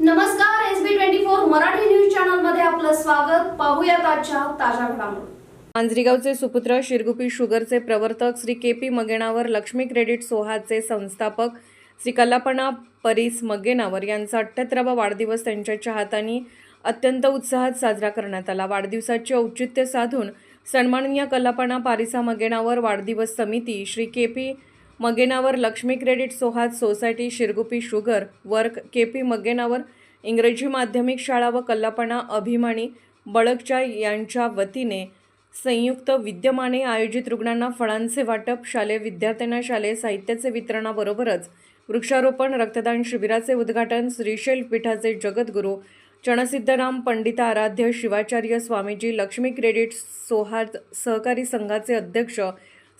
नमस्कार S B twenty four Marathi news चॅनलमध्ये आपलं स्वागत. पाहूया आजच्या ताज्या घडामोडी. मांजरीगावचे सुपुत्र शिरगुपी शुगरचे प्रवर्तक Shri K P Magenavar Lakshmi credit सोहाचे संस्थापक श्री कल्पना परीस मगेनावर यांचा अठ्ठ्याहत्तरावा वाढदिवस त्यांच्या चाहतानी अत्यंत उत्साहात साजरा करण्यात आला. वाढदिवसाचे औचित्य साधून सन्माननीय कल्पना पारिसा मगेनावर वाढदिवस समिती Shri K P Magenavar Lakshmi credit सोहात society Shirgupi sugar work K P Magenavar इंग्रजी माध्यमिक शाळा व कल्लापणा अभिमानी बळकच्या यांच्या वतीने संयुक्त विद्यमाने आयोजित रुग्णांना फळांचे वाटप शालेय विद्यार्थ्यांना शालेय साहित्याचे वितरणाबरोबरच वृक्षारोपण रक्तदान शिबिराचे उद्घाटन श्रीशैल पीठाचे जगद्गुरू चणसिद्धराम पंडित आराध्य शिवाचार्य स्वामीजी लक्ष्मी क्रेडिट सोहार्द सहकारी संघाचे अध्यक्ष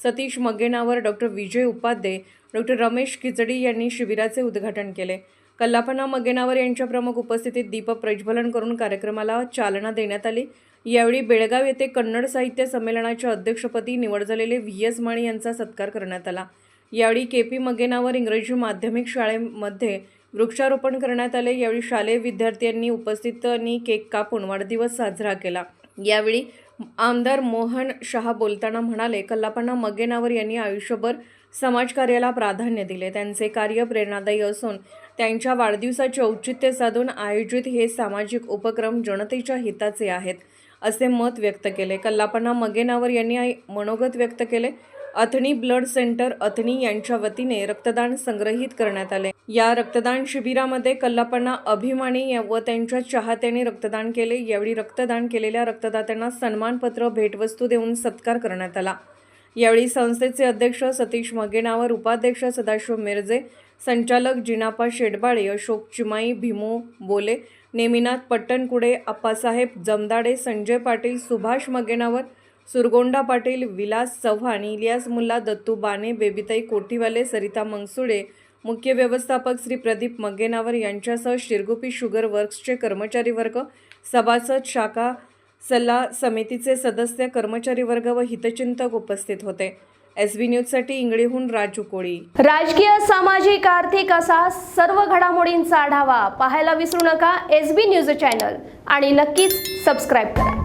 सतीश मगेनावर डॉक्टर विजय उपाध्ये डॉक्टर रमेश खिचडी यांनी शिबिराचे उद्घाटन केले. कल्लापना मगेनावर यांच्या प्रमुख उपस्थितीत दीपक प्रज्वलन करून कार्यक्रमाला चालना देण्यात आली. यावेळी बेळगाव येथे कन्नड साहित्य संमेलनाच्या अध्यक्षपदी निवड झालेले व्ही. एस. माणी यांचा सत्कार करण्यात आला. यावेळी के. पी. मगेनावर इंग्रजी माध्यमिक शाळेमध्ये वृक्षारोपण करण्यात आले. यावेळी शालेय विद्यार्थ्यांनी उपस्थितांनी केक कापून वाढदिवस साजरा केला. यावेळी आमदार मोहन शहा बोलताना म्हणाले कल्लापण्णा मगेनावर यांनी आयुष्यभर समाजकार्याला प्राधान्य दिले. त्यांचे कार्य प्रेरणादायी असून त्यांच्या वाढदिवसाचे औचित्य साधून आयोजित हे सामाजिक उपक्रम जनतेच्या हिताचे आहेत असे मत व्यक्त केले. कल्लापण्णा मगेनावर यांनी मनोगत व्यक्त केले. अथणी ब्लड सेंटर अथणी यांच्या वतीने रक्तदान संग्रहित करण्यात आले. या रक्तदान शिबिरामध्ये कल्लापांना अभिमानी व त्यांच्या चाहत्याने रक्तदान केले. यावेळी रक्तदान केलेल्या रक्तदात्यांना सन्मानपत्र भेटवस्तू देऊन सत्कार करण्यात आला. यावेळी संस्थेचे अध्यक्ष सतीश मगेनावर उपाध्यक्ष सदाशिव मिरजे संचालक जिनापा शेडबाळे अशोक चिमाई भीमो बोले नेमिनाथ पट्टणकुडे आप्पासाहेब जमदाडे संजय पाटील सुभाष मगेनावर सुरगोंडा पाटील विलास चव्हाण इलियास मुल्ला दत्तू बाने बेबीताई कोठीवाले सरिता मंगसुडे मुख्य व्यवस्थापक श्री प्रदीप मगेनावर यांच्यासह शिरगुपी शुगर वर्क्सचे कर्मचारी वर्ग सभासद शाखा सल्ला समितीचे सदस्य कर्मचारी वर्ग व हितचिंतक उपस्थित होते. एस बी न्यूजसाठी इंगळीहून राजू कोळी. राजकीय सामाजिक आर्थिक असा सर्व घडामोडींचा आढावा पाहायला विसरू नका एस बी न्यूज चॅनल आणि नक्कीच सबस्क्राईब करा.